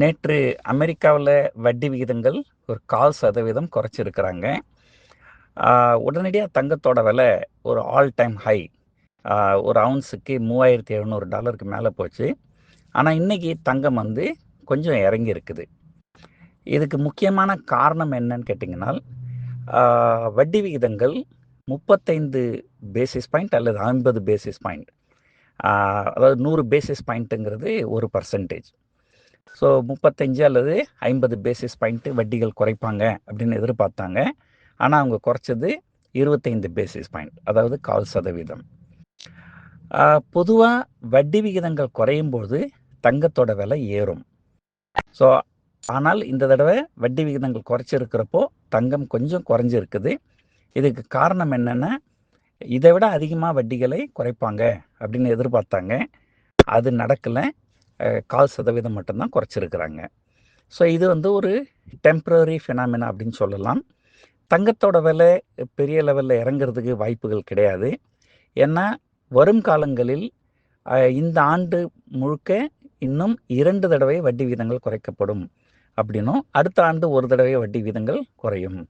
நேற்று அமெரிக்காவில் வட்டி விகிதங்கள் ஒரு கால் சதவீதம் குறைச்சிருக்கிறாங்க. உடனடியாக தங்கத்தோட விலை ஒரு ஆல் டைம் ஹை ஒரு அவுன்ஸுக்கு மூவாயிரத்தி எழுநூறு டாலருக்கு மேலே போச்சு. ஆனால் இன்றைக்கி தங்கம் வந்து கொஞ்சம் இறங்கி இருக்குது இதுக்கு முக்கியமான காரணம் என்னன்னு கேட்டிங்கன்னா வட்டி விகிதங்கள் முப்பத்தைந்து பேசிஸ் பாயிண்ட் அல்லது ஐம்பது பேசிஸ் பாயிண்ட் அதாவது நூறு பேசிஸ் பாயிண்ட்டுங்கிறது ஒரு பர்சன்டேஜ் ஸோ முப்பத்தஞ்சு அல்லது ஐம்பது பேசிஸ் பாயிண்ட்டு வட்டிகள் குறைப்பாங்க அப்படின்னு எதிர்பார்த்தாங்க. ஆனால் அவங்க குறைச்சது இருபத்தைந்து பேசிஸ் பாயிண்ட் அதாவது கால் சதவீதம். பொதுவாக வட்டி விகிதங்கள் குறையும் போது தங்கத்தோட விலை ஏறும். ஸோ ஆனால் இந்த தடவை வட்டி விகிதங்கள் குறைச்சிருக்கிறப்போ தங்கம் கொஞ்சம் குறைஞ்சிருக்குது. இதுக்கு காரணம் என்னென்னா இதை விட அதிகமாக வட்டிகளை குறைப்பாங்க அப்படின்னு எதிர்பார்த்தாங்க. அது நடக்கலை. கால் சதவீதம் மட்டும்தான் குறைச்சிருக்கிறாங்க. ஸோ இது வந்து ஒரு டெம்ப்ரரி ஃபினாமினா அப்படின்னு சொல்லலாம். தங்கத்தோட விலை பெரிய லெவலில் இறங்குறதுக்கு வாய்ப்புகள் கிடையாது. ஏன்னா வரும் காலங்களில் இந்த ஆண்டு முழுக்க இன்னும் இரண்டு தடவை வட்டி விகிதங்கள் குறைக்கப்படும் அப்படின்னும் அடுத்த ஆண்டு ஒரு தடவை வட்டி விகிதங்கள் குறையும்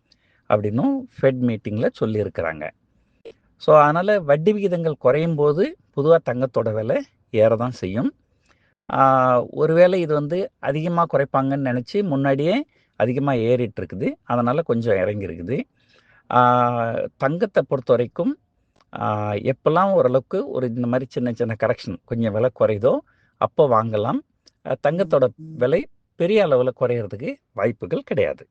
அப்படின்னும் ஃபெட் மீட்டிங்கில் சொல்லியிருக்கிறாங்க. ஸோ அதனால் வட்டி விகிதங்கள் குறையும் போது பொதுவாக தங்கத்தோட விலை ஏற தான் செய்யும். ஒருவேளை இது வந்து அதிகமாக குறைப்பாங்கன்னு நினச்சி முன்னாடியே அதிகமாக ஏறிட்டு இருக்குது அதனால் கொஞ்சம் இறங்கியிருக்குது. தங்கத்தை பொறுத்த வரைக்கும் எப்போல்லாம் ஓரளவுக்கு ஒரு இந்த மாதிரி சின்ன சின்ன கரெக்ஷன் கொஞ்சம் விலை குறையுதோ அப்போ வாங்கலாம். தங்கத்தோட விலை பெரிய அளவில் குறையிறதுக்கு வாய்ப்புகள் கிடையாது.